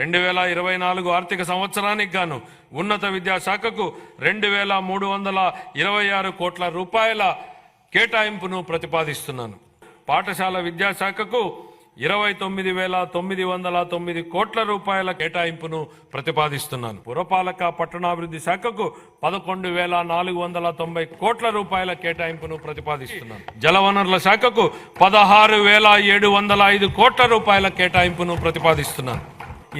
రెండు వేల ఇరవై నాలుగు ఆర్థిక సంవత్సరానికి గాను ఉన్నత విద్యాశాఖకు రెండు వేల మూడు వందల ఇరవై ఆరు కోట్ల రూపాయల కేటాయింపును ప్రతిపాదిస్తున్నాను. పాఠశాల విద్యాశాఖకు ఇరవై తొమ్మిది వేల తొమ్మిది వందల తొమ్మిది కోట్ల రూపాయల కేటాయింపును ప్రతిపాదిస్తున్నాను. పురపాలక పట్టణాభివృద్ధి శాఖకు పదకొండు వేల నాలుగు వందల తొంభై కోట్ల రూపాయల కేటాయింపును ప్రతిపాదిస్తున్నాను. జలవనరుల శాఖకు పదహారు వేల ఏడు వందల ఐదు కోట్ల రూపాయల కేటాయింపును ప్రతిపాదిస్తున్నాను.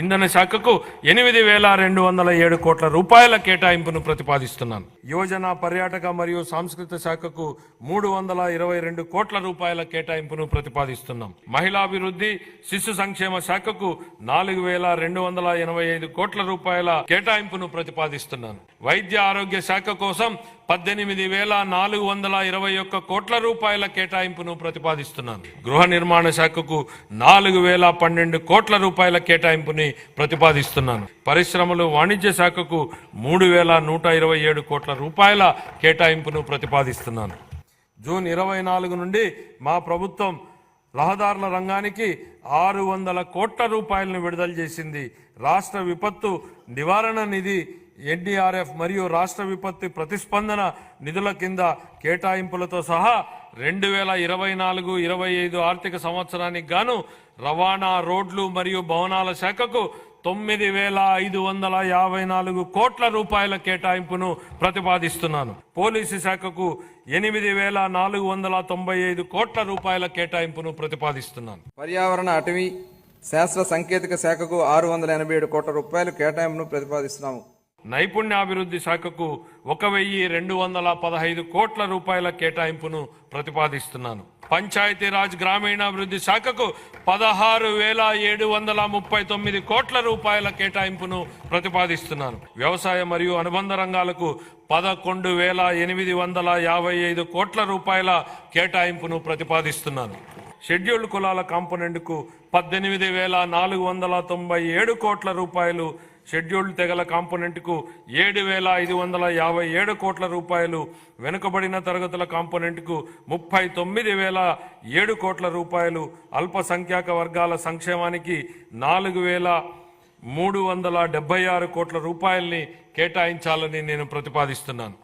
ఇంధన శాఖకు ఎనిమిది వేల రెండు వందల ఏడు కోట్ల రూపాయల కేటాయింపును ప్రతిపాదిస్తున్నాను. యువజన పర్యాటక మరియు సాంస్కృతిక శాఖకు మూడు వందల ఇరవై రెండు కోట్ల రూపాయల కేటాయింపును ప్రతిపాదిస్తున్నాం. మహిళాభివృద్ధి శిశు సంక్షేమ శాఖకు నాలుగు వేల రెండు వందల ఎనభై ఐదు కోట్ల రూపాయల కేటాయింపును ప్రతిపాదిస్తున్నాను. వైద్య ఆరోగ్య శాఖ కోసం పద్దెనిమిది వేల నాలుగు వందల ఇరవై ఒక్క కోట్ల రూపాయల కేటాయింపును ప్రతిపాదిస్తున్నాను. గృహ నిర్మాణ శాఖకు నాలుగు వేల పన్నెండు కోట్ల రూపాయల కేటాయింపుని ప్రతిపాదిస్తున్నాను. పరిశ్రమలు వాణిజ్య శాఖకు మూడు వేల నూట ఇరవై ఏడు కోట్ల రూపాయల కేటాయింపును ప్రతిపాదిస్తున్నాను. జూన్ ఇరవై నాలుగు నుండి మా ప్రభుత్వం రహదారుల రంగానికి ఆరు వందల కోట్ల రూపాయలను విడుదల చేసింది. రాష్ట్ర విపత్తు నివారణ నిధి ఎన్డీఆర్ఎఫ్ మరియు రాష్ట్ర విపత్తి ప్రతిస్పందన నిధుల కింద కేటాయింపులతో సహా రెండు వేల ఇరవై నాలుగు ఇరవై ఐదు ఆర్థిక సంవత్సరానికి గాను రవాణా రోడ్లు మరియు భవనాల శాఖకు తొమ్మిది వేల ఐదు వందల యాభై నాలుగు కోట్ల రూపాయల కేటాయింపును ప్రతిపాదిస్తున్నాను. పోలీసు శాఖకు ఎనిమిది వేల నాలుగు వందల తొంభై ఐదు కోట్ల రూపాయల కేటాయింపును ప్రతిపాదిస్తున్నాను. పర్యావరణ అటవీ శాస్త్ర సాంకేతిక శాఖకు ఆరు వందల ఎనభై ఏడు కోట్ల రూపాయలు కేటాయింపును ప్రతిపాదిస్తున్నాము. నైపుణ్యాభివృద్ధి శాఖకు ఒక వెయ్యి రెండు వందల పదహైదు కోట్ల రూపాయల కేటాయింపును ప్రతిపాదిస్తున్నాను. పంచాయతీరాజ్ గ్రామీణాభివృద్ధి శాఖకు పదహారు వేల ఏడు వందల ముప్పై తొమ్మిది కోట్ల రూపాయల కేటాయింపును ప్రతిపాదిస్తున్నాను. వ్యవసాయ మరియు అనుబంధ రంగాలకు పదకొండు వేల ఎనిమిది వందల యాభై ఐదు కోట్ల రూపాయల కేటాయింపును ప్రతిపాదిస్తున్నాను. షెడ్యూల్డ్ కులాల కాంపోనెంట్కు పద్దెనిమిది వేల నాలుగు వందల తొంభై ఏడు కోట్ల రూపాయలు షెడ్యూల్డ్ తెగల కాంపోనెంట్కు ఏడు వేల ఐదు వందల యాభై ఏడు కోట్ల రూపాయలు వెనుకబడిన తరగతుల కాంపోనెంట్కు ముప్పై తొమ్మిది వేల ఏడు కోట్ల రూపాయలు అల్పసంఖ్యాక వర్గాల సంక్షేమానికి నాలుగు వేల మూడు వందల డెబ్బై ఆరు కోట్ల రూపాయల్ని కేటాయించాలని నేను ప్రతిపాదిస్తున్నాను.